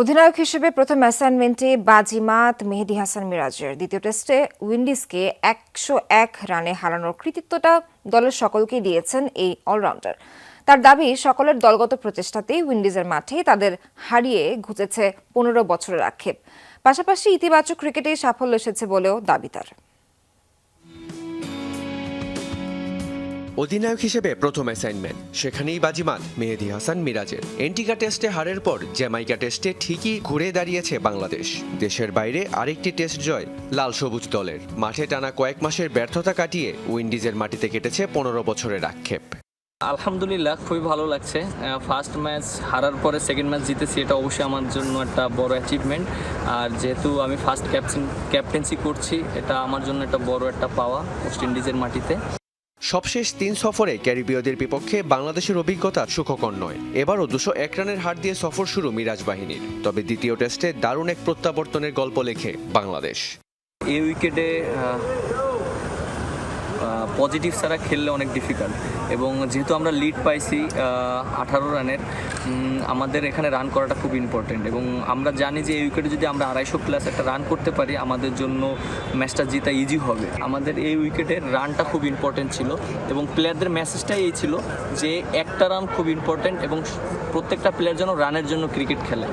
অধিনায়ক হিসেবে প্রথম অ্যাসাইনমেন্টে বাজিমাত মেহেদি হাসান মিরাজের। দ্বিতীয় টেস্টে উইন্ডিজকে একশো এক রানে হারানোর কৃতিত্বটা দলের সকলকেই দিয়েছেন এই অলরাউন্ডার তার দাবি, সকলের দলগত প্রচেষ্টাতেই উইন্ডিজের মাঠে তাদের হারিয়ে ঘুচেছে পনেরো বছরের আক্ষেপ। পাশাপাশি ইতিবাচক ক্রিকেটেই সাফল্য এসেছে বলেও দাবি তার। অধিনায়ক হিসেবে প্রথম অ্যাসাইনমেন্ট সেখানেই বাজিমাত মেহেদি হাসান মিরাজের। এন্টিকা টেস্টে হারের পর জ্যামাইকা টেস্টে ঠিকই ঘুরে দাঁড়িয়েছে বাংলাদেশ। দেশের বাইরে আরেকটি টেস্ট জয় লাল সবুজ দলের। মাঠে টানা কয়েক মাসের ব্যর্থতা কাটিয়ে উইন্ডিজের মাটিতে কেটেছে পনেরো বছরের আক্ষেপ। আলহামদুলিল্লাহ, খুবই ভালো লাগছে। ফার্স্ট ম্যাচ হারার পরে সেকেন্ড ম্যাচ জিতেছি, এটা অবশ্যই আমার জন্য একটা বড় অ্যাচিভমেন্ট আর যেহেতু আমি ফার্স্ট ক্যাপ্টেন ক্যাপ্টেন্সি করছি, এটা আমার জন্য একটা বড় একটা পাওয়া ওয়েস্ট ইন্ডিজের মাটিতে। সবশেষ তিন সফরে ক্যারিবীয়দের বিপক্ষে বাংলাদেশের অভিজ্ঞতা সুখকর নয়। এবারও দুশো এক রানের হার দিয়ে সফর শুরু মিরাজ বাহিনীর। তবে দ্বিতীয় টেস্টে দারুণ এক প্রত্যাবর্তনের গল্প লেখে বাংলাদেশ। এই উইকেটে পজিটিভ ছাড়া খেললে অনেক ডিফিকাল্ট এবং যেহেতু আমরা লিড পাইছি আঠারো রানের আমাদের এখানে রান করাটা খুব ইম্পর্টেন্ট এবং আমরা জানি যে এই উইকেটে যদি আমরা আড়াইশো প্লাস একটা রান করতে পারি, আমাদের জন্য ম্যাচটা জিতা ইজি হবে। আমাদের এই উইকেটের রানটা খুব ইম্পর্টেন্ট ছিল। এবং প্লেয়ারদের মেসেজটাই এই ছিল যে একটা রান খুব ইম্পর্টেন্ট এবং প্রত্যেকটা প্লেয়ার যেন রানের জন্য ক্রিকেট খেলে।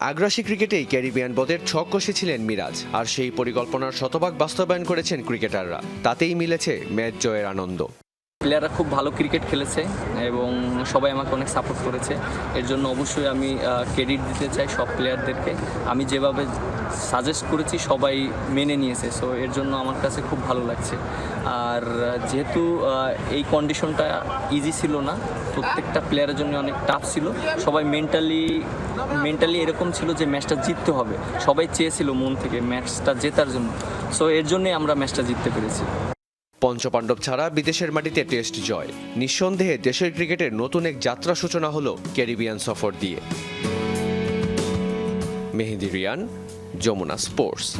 আগ্রাসী ক্রিকেটেই ক্যারিবিয়ান বদের ছক কষেছিলেন মিরাজ, আর সেই পরিকল্পনার শতভাগ বাস্তবায়ন করেছেন ক্রিকেটাররা। তাতেই মিলেছে ম্যাচ জয়ের আনন্দ। প্লেয়াররা খুব ভালো ক্রিকেট খেলেছে এবং সবাই আমাকে অনেক সাপোর্ট করেছে। এর জন্য অবশ্যই আমি ক্রেডিট দিতে চাই সব প্লেয়ারদেরকে। আমি যেভাবে সাজেস্ট করেছি সবাই মেনে নিয়েছে সো এর জন্য আমার কাছে খুব ভালো লাগছে। আর যেহেতু এই কন্ডিশনটা ইজি ছিল না, প্রত্যেকটা প্লেয়ারের জন্য অনেক টাফ ছিল। সবাই মেন্টালি মেন্টালি এরকম ছিল যে ম্যাচটা জিততে হবে। সবাই চেয়েছিল মন থেকে ম্যাচটা জেতার জন্য। সো এর জন্যই আমরা ম্যাচটা জিততে পেরেছি। পঞ্চপাণ্ডব ছাড়া বিদেশের মাটিতে টেস্ট জয়। নিঃসন্দেহে দেশের ক্রিকেটের নতুন এক যাত্রা সূচনা হল ক্যারিবিয়ান সফর দিয়ে। মেহেদি রিয়ান, যমুনা স্পোর্টস।